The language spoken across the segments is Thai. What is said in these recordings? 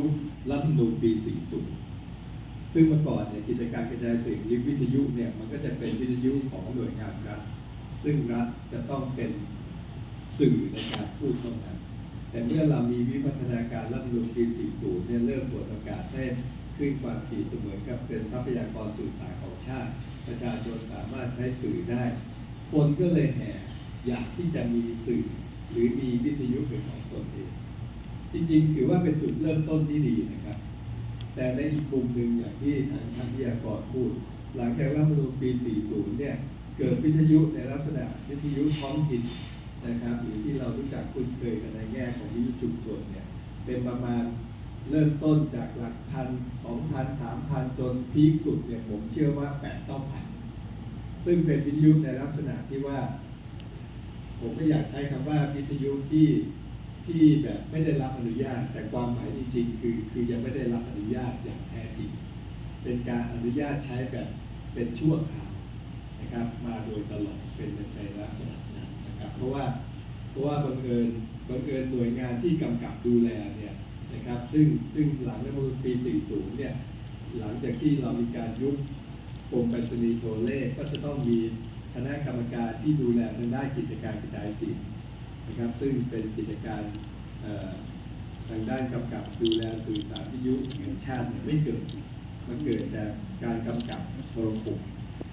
ยุครัฐธรรมนูญปี 40 ซึ่งเมื่อก่อนเนี่ยกิจการกระจายเสียงหรือวิทยุเนี่ยมันก็จะเป็นวิทยุของหน่วยงานรัฐ ซึ่งรัฐจะต้องเป็นสื่อในการพูดเท่านั้นแต่เมื่อเรามีวิวัฒนาการรัฐธรรมนูญปี 40 เนี่ยเริ่มเปิดโอกาสให้ขึ้นความถี่เสมือนกับเป็นทรัพยากรสื่อสารของชาติ ประชาชนสามารถใช้สื่อได้ คนก็เลยแห่อยากที่จะมีสื่อหรือมีวิทยุเป็นของตนเอง จริงๆ ถือว่าเป็นจุดเริ่มต้นที่ดีนะครับ แต่ในอีกมุมหนึ่งอย่างที่ทางท่านวิทยากรพูด หลังจากรัฐมนูญปี 40 เนี่ย เกิดวิทยุในลักษณะวิทยุท้องถิ่นนะครับ หรือที่เรารู้จักคุ้นเคยกันในแง่ของวิทยุชุมชนเนี่ย เป็นประมาณเริ่มต้นจากหลักพันสองพันสามพันจนพีคสุดเนี่ยผมเชื่อว่าแปดเก้าพันซึ่งเป็นวิทยุในลักษณะที่ว่า ผมไม่อยากใช้คำว่าวิทยุที่ ที่แบบไม่ได้รับอนุญาต แต่ความหมายจริงๆ คือคือยังไม่ได้รับอนุญาตอย่างแท้จริง เป็นการอนุญาตใช้แบบเป็นชั่วคราวนะครับ มาโดยตลอดเป็นในลักษณะนั้นนะครับ เพราะว่าเพราะว่าบังเอิญบังเอิญหน่วยงานที่กำกับดูแลเนี่ยนะครับ ซึ่งซึ่งหลังรัฐธรรมนูญปี 40 เนี่ยหลังจากที่เรามีการยุบกรมไปรษณีย์โทรเลขก็จะต้องมีคณะกรรมการที่ดูแลทางด้านกิจการกระจายเสียง นะครับ ซึ่งเป็นกิจการทางด้านกำกับดูแลสื่อสารวิทยุแห่งชาติเนี่ยไม่เกิด มันเกิดแต่การกำกับโทรคม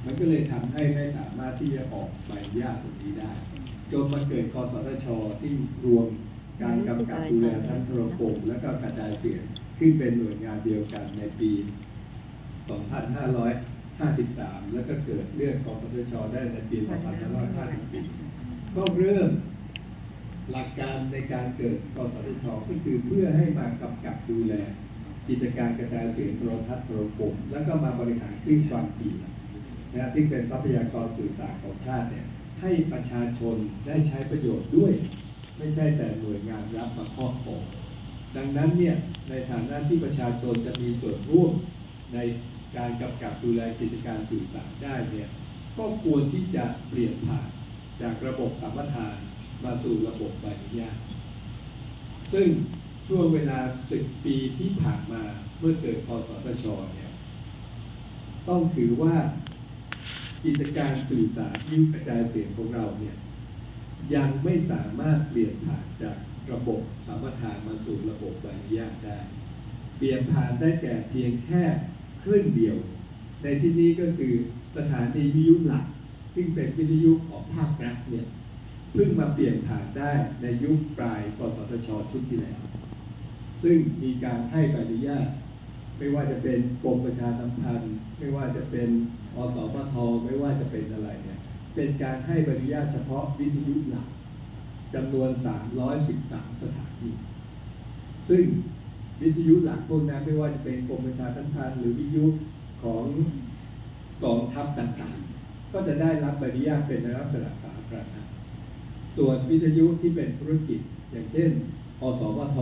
มันก็เลยทำให้ไม่สามารถที่จะออกใบอนุญาตตรงนี้ได้ จนมาเกิดกสทช ที่รวมการกำกับดูแลทั้งโทรคม และก็กระจายเสียงขึ้นเป็นหน่วยงานเดียวกันในปี 2553 แล้วก็เกิดเรื่องกสทช ได้ในปี 2554 ก็เริ่ม หลักการในการเกิดกสทชก็คือเพื่อให้มากำกับดูแล กิจการกระจายเสียงโทรทัศน์โทรคมแล้วก็มาบริหารคลื่นความถี่นะที่เป็นทรัพยากรสื่อสารของชาติเนี่ยให้ประชาชนได้ใช้ประโยชน์ด้วย ไม่ใช่แต่หน่วยงานรับมาครอบครองดังนั้นเนี่ยในฐานะที่ประชาชนจะมีส่วนร่วมในการกำกับดูแลกิจการสื่อสารได้เนี่ยก็ควรที่จะเปลี่ยนผ่านจากระบบสัมปทาน มาสู่ระบบใบอนุญาตซึ่งช่วงเวลา 10 ปีที่ผ่านมาเมื่อเกิดคอสทชเนี่ยต้องถือว่ากิจการสื่อสารที่งกระจายเสียงของเราเนี่ยยังไม่สามารถเปลี่ยนผ่านจากระบบสัมปทานมาสู่ระบบใบอนุญาตได้ เปลี่ยนผ่านได้แก่เพียงแค่ครึ่งเดียว ในที่นี้ก็คือสถานีวิทยุหลัก ซึ่งเป็นวิทยุของภาครัฐเนี่ย เพิ่งมาเปลี่ยนผ่านได้ในยุคปลายกสทชชุดที่แล้ว ซึ่งมีการให้ใบอนุญาตไม่ว่าจะเป็นกรมประชาสัมพันธ์ ไม่ว่าจะเป็นอสพทไม่ว่าจะเป็นอะไรเนี่ยเป็นการให้ใบอนุญาตเฉพาะวิทยุหลักจำนวน 313 สถานี ซึ่งวิทยุหลักพวกนั้นไม่ว่าจะเป็นกรมประชาสัมพันธ์หรือวิทยุของกองทัพต่างๆ ก็จะได้รับใบอนุญาตเป็นในลักษณะสาธารณะ ส่วนวิทยุที่เป็นธุรกิจ อย่างเช่น อสพท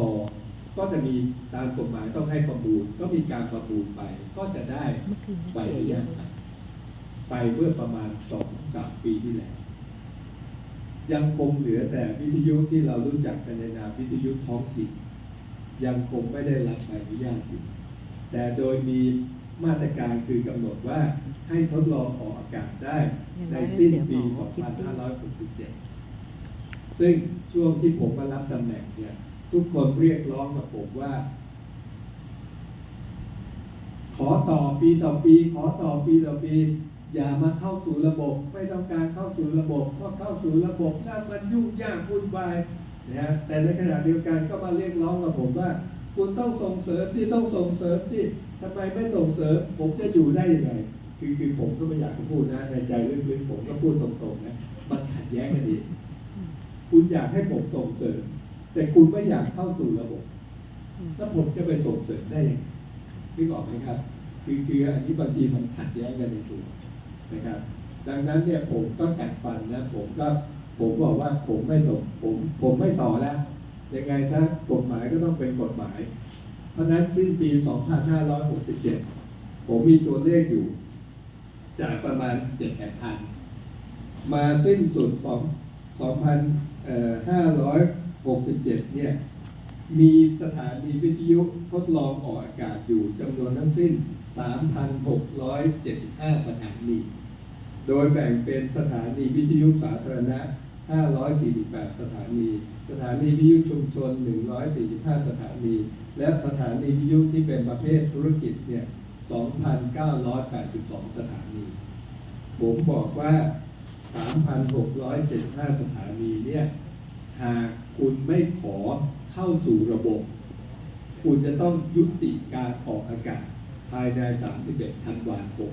ก็จะมีตามกฎหมายต้องให้ประมูล ก็มีการประมูลไป ก็จะได้เมื่อคืนใบอนุญาตไปไปเมื่อประมาณสองสามปีที่แล้ว ยังคงเหลือแต่วิทยุที่เรารู้จักกันในนามวิทยุท้องถิ่น ยังคงไม่ได้รับใบอนุญาตอยู่แต่โดยมีมาตรการคือกำหนดว่าให้ทดลองออกอากาศได้ในสิ้นปี 2567 ซึ่งช่วงที่ผมมารับตำแหน่งเนี่ย ทุกคนเรียกร้องกับผมว่า ขอต่อปีต่อปี ขอต่อปีต่อปี อย่ามาเข้าสู่ระบบ ไม่ต้องการเข้าสู่ระบบเพราะเข้าสู่ระบบแล้วมันยุ่งยากวุ่นวายนะฮะแต่ในขณะเดียวกันก็มาเรียกร้องกับผมว่า คุณต้องส่งเสริมที่ต้องส่งเสริมที่ทำไมไม่ส่งเสริม ผมจะอยู่ได้ยังไงคือคือผมก็ไม่อยากจะพูดนะในใจลึกๆผมก็พูดตรงๆนะมันขัดแย้งกันดี คุณอยากให้ผมส่งเสริม แต่คุณไม่อยากเข้าสู่ระบบ แล้วผมจะไปส่งเสริมได้ยังไงนึกออกไหมครับ คือคืออันนี้บางทีมันขัดแย้งกันในตัวนะครับ ดังนั้นเนี่ยผมก็กัดฟันนะ ผมก็ผมบอกว่าผมไม่ส่งผม ผมไม่ต่อแล้วยังไงถ้ากฎหมายก็ต้องเป็นกฎหมาย เพราะฉะนั้นสิ้นปี 2567 ผมมีตัวเลขอยู่ จากประมาณ7แปดพันมาสิ้นสุด2 567 เนี่ย มีสถานีวิทยุทดลองออกอากาศอยู่จำนวนทั้งสิ้น 3,675 สถานี โดยแบ่งเป็นสถานีวิทยุสาธารณะ 548 สถานี สถานีวิทยุชุมชน 145 สถานี และสถานีวิทยุที่เป็นประเภทธุรกิจเนี่ย 2,982 สถานี ผมบอกว่า 3,675 สถานีเนี่ยหากคุณไม่ขอเข้าสู่ระบบ คุณจะต้องยุติการออกอากาศ ภายใน 31 ธันวาคม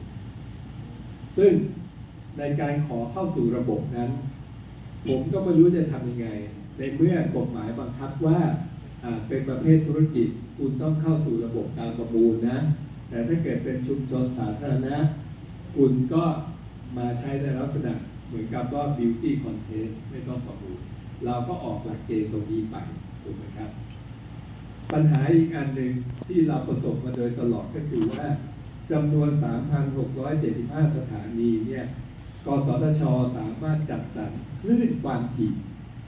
2567 ซึ่งในการขอเข้าสู่ระบบนั้น ผมก็ไม่รู้จะทำยังไง ในเมื่อกฎหมายบังคับว่าเป็นประเภทธุรกิจ คุณต้องเข้าสู่ระบบการประมูลนะ แต่ถ้าเกิดเป็นชุมชนสาธารณะ คุณก็ มาใช้ในลักษณะเหมือนกับว่า beauty contest ไม่ต้องประมูลเราก็ออกหลักเกณฑ์ตรงนี้ไปถูกไหมครับ ปัญหาอีกอันหนึ่งที่เราประสบมาโดยตลอดก็คือว่าจำนวน 3,675 สถานีเนี่ยกสทช สามารถจัดสรรคลื่นความถี่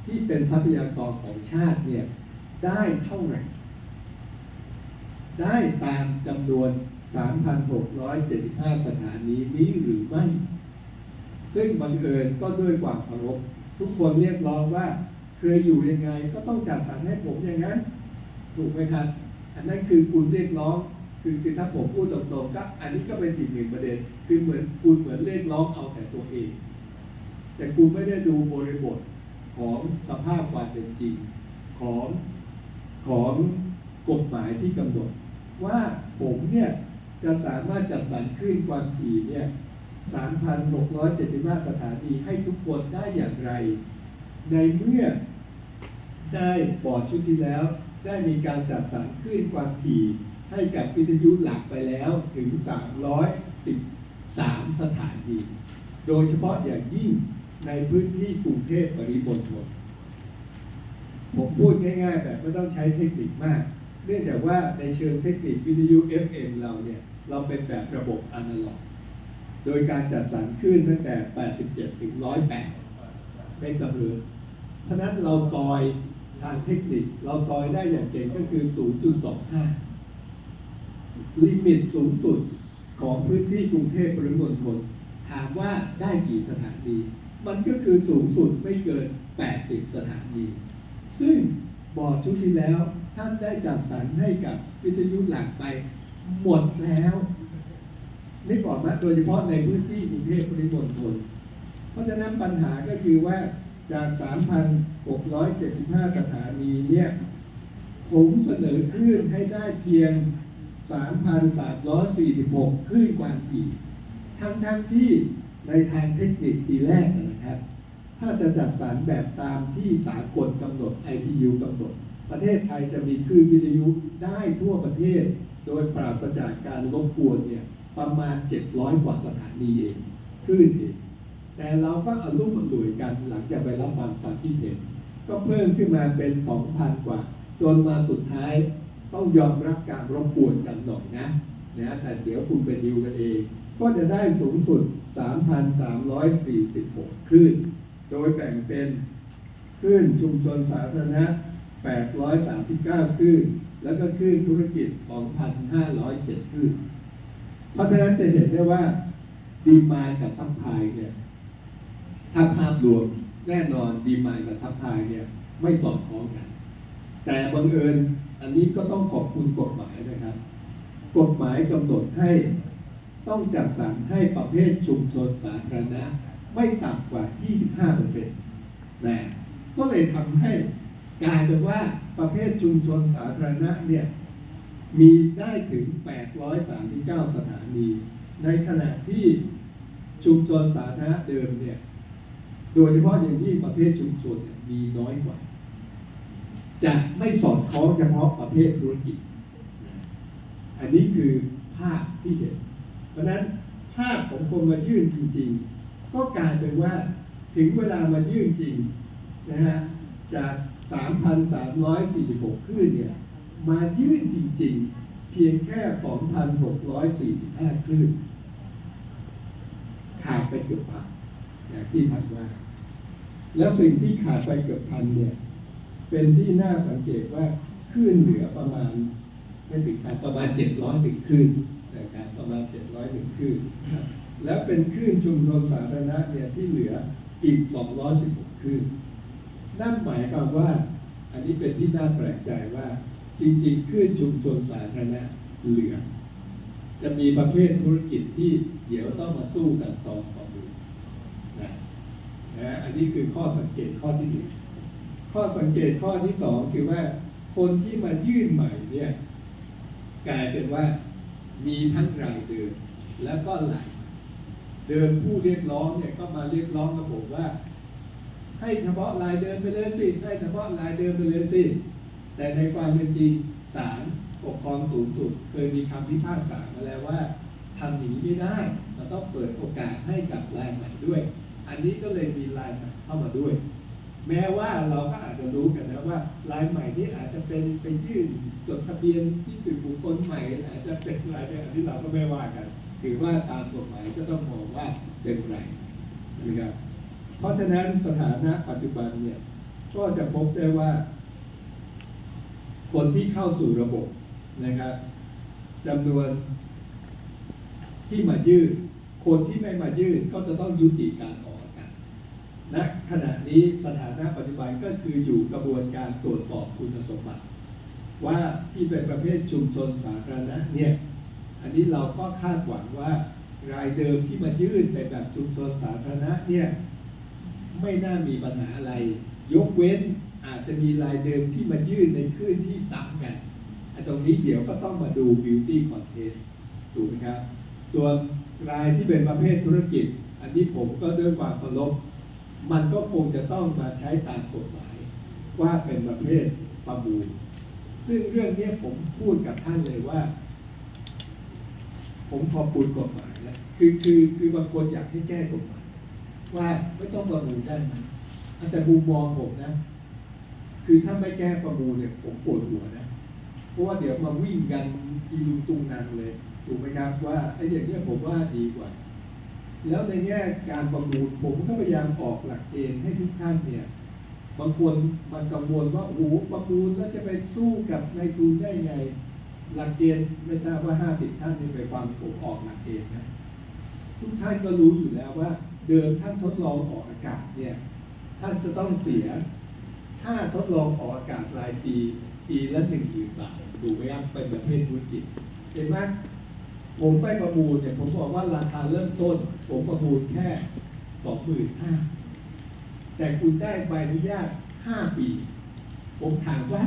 ที่เป็นทรัพยากรของชาติเนี่ยได้เท่าไหร่ ได้ตามจำนวน 3,675 สถานีนี้หรือไม่ ซึ่งบังเอิญก็ด้วยความเคารพทุกคนเรียกร้องว่าเคยอยู่ยังไงก็ต้องจัดสรรให้ผมอย่างนั้น ถูกไหมครับอันนั้นคือคุณเรียกร้องคือคือถ้าผมพูดตรงๆก็อันนี้ก็เป็นอีกหนึ่งประเด็น คือเหมือนคุณเหมือนเรียกร้องเอาแต่ตัวเอง แต่คุณไม่ได้ดูบริบทของสภาพความเป็นจริงของของกฎหมายที่กำหนด ว่าผมเนี่ยจะสามารถจัดสรรคลื่นความถี่เนี่ย 3,675 สถานีให้ทุกคนได้อย่างไร ในเมื่อได้บอร์ดชุดที่แล้ว ได้มีการจัดสรรคลื่นความถี่ให้กับวิทยุหลักไปแล้วถึง 313 สถานี โดยเฉพาะอย่างยิ่งในพื้นที่กรุงเทพปริมณฑลผมพูดง่ายๆ แบบไม่ต้องใช้เทคนิคมาก เนื่องจากว่าในเชิงเทคนิควิทยุ FM เราเนี่ย เราเป็นแบบระบบอนาล็อก โดยการจัดสรรคลื่นตั้งแต่ 87 ถึง 108 เป็นกระเฮือเพราะฉะนั้นเราซอยทางเทคนิคเราซอยได้อย่างเก่งก็คือ 0.25 ลิมิตสูงสุดของพื้นที่กรุงเทพปริมณฑลถามว่าได้กี่สถานี มันก็คือสูงสุดไม่เกิน 80 สถานี ซึ่งบอร์ดชุดที่แล้วท่านได้จัดสรรให้กับวิทยุหลักไปหมดแล้ว นี่บอกนะโดยเฉพาะในพื้นที่กรุงเทพปริมณฑลเพราะฉะนั้นปัญหาก็คือว่าจาก 3,675 สถานีเนี่ยผมเสนอคลื่นให้ได้เพียง 3,346 คลื่นความถี่ทั้งทั้งที่ในทางเทคนิคทีแรกนะครับ ถ้าจะจัดสรรแบบตามที่สากลกำหนด ITU กำหนด ประเทศไทยจะมีคลื่นวิทยุได้ทั่วประเทศ โดยปราศจากการรบกวนเนี่ย ประมาณ 700 กว่าสถานีเองคลื่นเอง แต่เราก็อารมณ์อร่วยกันหลังจากไปรับฟังความคิดเห็น ก็เพิ่มขึ้นมาเป็น 2,000 กว่า จนมาสุดท้ายต้องยอมรับการรบกวนกันหน่อยนะนะแต่เดี๋ยวคุณไปดิวกันเอง ก็จะได้สูงสุด 3,346 คลื่น โดยแบ่งเป็นคลื่นชุมชนสาธารณะ 839 คลื่น แล้วก็คลื่นธุรกิจ 2,507 คลื่น เพราะฉะนั้นจะเห็นได้ว่าดีมานกับซัพพลายเนี่ยถ้าภาพรวมแน่นอนดีมานกับซัพพลายเนี่ยไม่สอดคล้องกัน แต่บังเอิญอันนี้ก็ต้องขอบคุณกฎหมายนะครับ กฎหมายกำหนดให้ต้องจัดสรรให้ประเภทชุมชนสาธารณะ ไม่ต่ำกว่า 25%นะก็เลยทำให้กลายเป็นว่าประเภทชุมชนสาธารณะเนี่ย มีได้ถึง 839 สถานี ในขณะที่ชุมชนสาธารณะเดิมเนี่ย โดยเฉพาะอย่างยิ่งประเภทชุมชนมีน้อยกว่า จะไม่สอดคล้องเฉพาะประเภทธุรกิจ อันนี้คือภาพที่เห็น เพราะนั้นภาพของคนมายื่นจริง ๆ ก็กลายเป็นว่าถึงเวลามายื่นจริงนะฮะจาก 3,346คลื่นเนี่ย มายื่นจริง ๆ เพียงแค่ 2,645 คลื่นขาดไปเกือบพันอย่างที่ท่านว่าแล้วสิ่งที่ขาดไปเกือบพันเนี่ย เป็นที่น่าสังเกตว่าคลื่นเหลือประมาณ ไม่ถึงพันประมาณ 700ถึงคลื่นนะครับประมาณ 700ถึงคลื่นนะครับแล้วเป็นคลื่นชุมชนสาธารณะเนี่ยที่เหลืออีก 216คลื่นนั่นหมายความว่า อันนี้เป็นที่น่าแปลกใจว่า จริงๆคลื่นชุมชนสาธารณะเหลือ จะมีประเภทธุรกิจที่เดี๋ยวต้องมาสู้กันตอนต่อไปนะนะอันนี้คือข้อสังเกตข้อที่หนึ่งข้อสังเกตข้อที่สองคือว่าคนที่มายื่นใหม่เนี่ยกลายเป็นว่ามีทั้งรายเดิมแล้วก็รายใหม่เดิมผู้เรียกร้องเนี่ยก็มาเรียกร้องกับผมว่า ให้เฉพาะรายเดิมไปเลยสิให้เฉพาะรายเดิมไปเลยสิ แต่ในความเป็นจริงศาลปกครองสูงสุด เคยมีคำพิพากษามาแล้วว่าทำอย่างนี้ไม่ได้มันต้องเปิดโอกาสให้กับรายใหม่ด้วย อันนี้ก็เลยมีรายใหม่เข้ามาด้วย แม้ว่าเราก็อาจจะรู้กันนะว่ารายใหม่ที่อาจจะเป็นไปยื่นจดทะเบียนที่เป็นบุคคลใหม่ อาจจะเป็นรายเดิมที่เราก็ไม่ว่ากัน ถือว่าตามกฎหมายก็ต้องมองว่าเป็นรายใหม่นะครับเพราะฉะนั้นสถานะปัจจุบันเนี่ยก็จะพบได้ว่า คนที่เข้าสู่ระบบนะครับจำนวนที่มายื่น คนที่ไม่มายื่นก็จะต้องยุติการออกอากาศณขณะนี้สถานะปัจจุบันก็คืออยู่กระบวนการตรวจสอบคุณสมบัติ ว่าที่เป็นประเภทชุมชนสาธารณะเนี่ย อันนี้เราก็คาดหวังว่ารายเดิมที่มายื่นในแบบชุมชนสาธารณะเนี่ยไม่น่ามีปัญหาอะไร ยกเว้น อาจจะมีรายเดิมที่มายื่นในคลื่นที่ซ้ำกันอันตรงนี้เดี๋ยวก็ต้องมาดู beauty contest ถูกไหมครับ ส่วนรายที่เป็นประเภทธุรกิจ อันนี้ผมก็ด้วยความเคารพมันก็คงจะต้องมาใช้ตามกฎหมาย ว่าเป็นประเภทประมูล ซึ่งเรื่องนี้ผมพูดกับท่านเลยว่า ผมขอบคุณกฎหมายนะคือคือคือบางคนอยากให้แก้กฎหมาย ว่าไม่ต้องประมูลได้ไหมแต่มุมมองผมนะ คือถ้าไม่แก้ประมูลเนี่ยผมปวดหัวนะ เพราะว่าเดี๋ยวมาวิ่งกันอีลุงตุงนังเลย ถูกไหมครับว่าไอ้อย่างเนี้ยผมว่าดีกว่า แล้วในแง่การประมูลผมก็พยายามออกหลักเกณฑ์ให้ทุกท่านเนี่ยบางคนมันกังวลว่าโอ้โหประมูลแล้วจะไปสู้กับนายทุนได้ไง หลักเกณฑ์ไม่ทราบว่าห้าสิบท่านนี่ไปฟังผมออกหลักเกณฑ์นะทุกท่านก็รู้อยู่แล้วว่า เดิมท่านทดลองออกอากาศเนี่ยท่านจะต้องเสีย ค่าทดลองออกอากาศรายปี ปีละหนึ่งหมื่นบาทถูกไหมครับเป็นประเภทธุรกิจ เห็นไหมผมไปประมูลเนี่ยผมบอกว่าราคาเริ่มต้น ผมประมูลแค่สองหมื่นห้าแต่คุณได้ใบอนุญาตห้าปี ผมถามว่า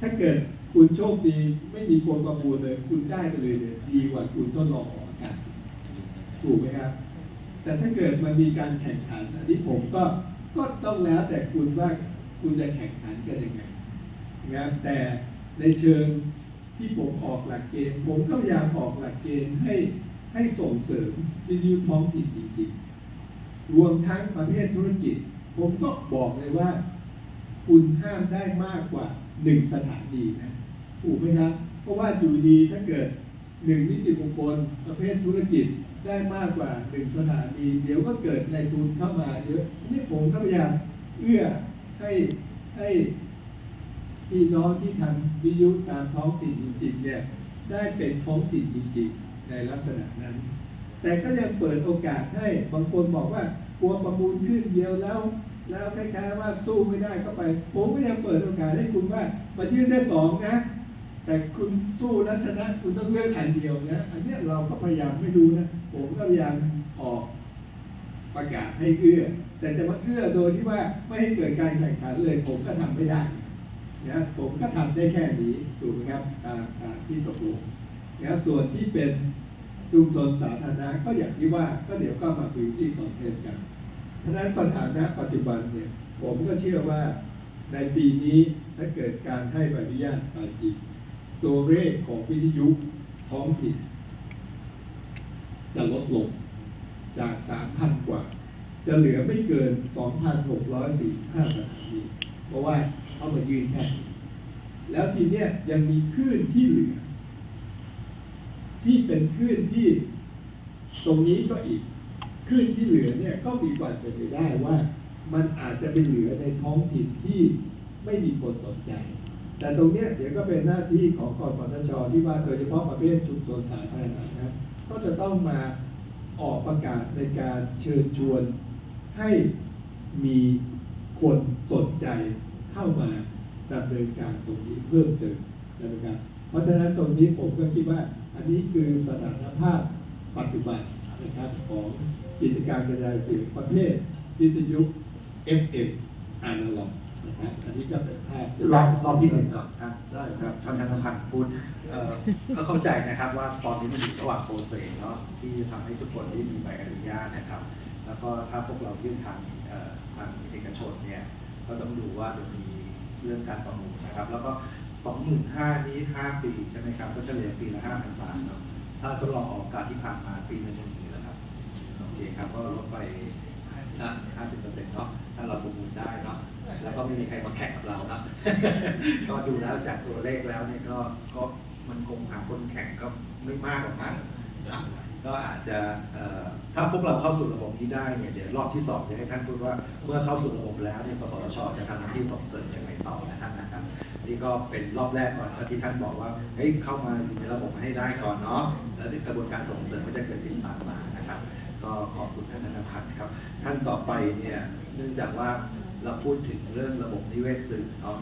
ถ้าเกิดคุณโชคดีไม่มีคนประมูลเลย คุณได้ไปเลยเนี่ยดีกว่าคุณทดลองออกอากาศถูกไหมครับ แต่ถ้าเกิดมันมีการแข่งขัน อันนี้ผมก็ก็ต้องแล้วแต่คุณว่า คุณจะแข่งขันกันยังไงนะครับแต่ในเชิงที่ผมออกหลักเกณฑ์ผมก็พยายามออกหลักเกณฑ์ให้ให้ส่งเสริมวิทยุท้องถิ่นจริงๆ รวมทั้งประเภทธุรกิจ ผมก็บอกเลยว่า คุณห้ามได้มากกว่าหนึ่งสถานีนะถูกไหมครับ เพราะว่าอยู่ดีถ้าเกิดหนึ่งนิติบุคคลประเภทธุรกิจได้มากกว่าหนึ่งสถานี เดี๋ยวก็เกิดในทุนเข้ามาเยอะนี่ผมก็พยายามเอื้อ ให้ให้พี่น้องที่ทำวิทยุตามท้องถิ่นจริงๆเนี่ยได้เป็นท้องถิ่นจริงๆ ในลักษณะนั้น แต่ก็ยังเปิดโอกาสให้บางคนบอกว่ากลัวประมูลขึ้นเดียวแล้ว แล้วคล้ายๆว่าสู้ไม่ได้ก็ไป ผมก็ยังเปิดโอกาสให้คุณว่ามายื่นได้สองนะ แต่คุณสู้แล้วชนะคุณต้องเลือกอันเดียวนะอันนี้เราก็พยายามไม่ดูนะ ผมก็พยายามออกประกาศให้เอื้อ แต่จะมาเอื้อโดยที่ว่าไม่ให้เกิดการแข่งขันเลย ผมก็ทำไม่ได้นะผมก็ทำได้แค่นี้ถูกไหมครับตามตามที่ตกลงนะส่วนที่เป็นชุมชนสาธารณะก็อย่างที่ว่าก็เดี๋ยวก็มาคุยที่คอนเทสกันเพราะฉะนั้นสถานะปัจจุบันเนี่ยผมก็เชื่อว่าในปีนี้ถ้าเกิดการให้ใบอนุญาตไปจริงตัวเลขของวิทยุท้องถิ่นจะลดลงจาก 3,000 กว่า จะเหลือไม่เกิน 2,645สถานีเพราะว่าเขามายืนแค่แล้วทีเนี้ยยังมีคลื่นที่เหลือ ที่เป็นคลื่นที่ตรงนี้ก็อีกคลื่นที่เหลือเนี่ยก็มีความเป็นไปได้ว่า มันอาจจะไปเหลือในท้องถิ่นที่ไม่มีคนสนใจ แต่ตรงเนี้ยเดี๋ยวก็เป็นหน้าที่ของกสทช ที่ว่าโดยเฉพาะประเภทชุมชนสาธารณะนะครับก็จะต้องมาออกประกาศในการเชิญชวน ให้มีคนสนใจเข้ามาดำเนินการตรงนี้เพิ่มเติมนะครับเพราะฉะนั้นตรงนี้ผมก็คิดว่าอันนี้คือสถานภาพปัจจุบันนะครับของกิจการกระจายเสียงประเภทวิทยุ FM อานาล็อกนะครับอันนี้ก็เป็นภาพรอบรอบที่หนึ่งก่อนครับได้คครัรับบท่านธนพันธ์พูดเอ่อก็เข้าใจนะครับว่าตอนนี้มันอยู่ระหว่างโปรเซสเนาะที่ทำให้ทุกคนได้มีใบอนุญาตนะครับ แล้วก็ถ้าพวกเรายื่นทางทางเอกชนเนี่ยก็ต้องดูว่าจะมีเรื่องการประมูลนะครับ แล้วก็ 25,000นี้ 5 ปีใช่ไหมครับ ก็จะเฉลี่ยปีละ5,000บาทเนาะถ้าทดลองออกการที่ผ่านมาปีหนึงหนึ่งปีแล้วครับโอเคครับก็ลดไป50เปอร์เนาะถ้าเราประมูลได้เนาะแล้วก็ไม่มีใครมาแข่งกับเราเนาะก็ดูแล้วจากตัวเลขแล้วเนี่ยก็ก็มันคงหาคนแข่งก็ไม่มากหรอกมั้งนะ ก็อาจจะถ้าพวกเราเข้าสู่ระบบนี้ได้เนี่ยเดี๋ยวรอบที่สองจะให้ท่านพูดว่าเมื่อเข้าสู่ระบบแล้วเนี่ยกสทชจะทำหน้าที่ส่งเสริมยังไงต่อนะท่านนะครับนี่ก็เป็นรอบแรกก่อนที่ท่านบอกว่าเฮ้ยเข้ามาอยู่ในระบบให้ได้ก่อนเนาะแล้วเดี๋ยวกระบวนการส่งเสริมก็จะเกิดขึ้นตามมานะครับ ก็ขอบคุณท่านธนพัฒน์ครับท่านต่อไปเนี่ยเนื่องจากว่าเราพูดถึงเรื่องระบบนิเวศสื่อเนาะ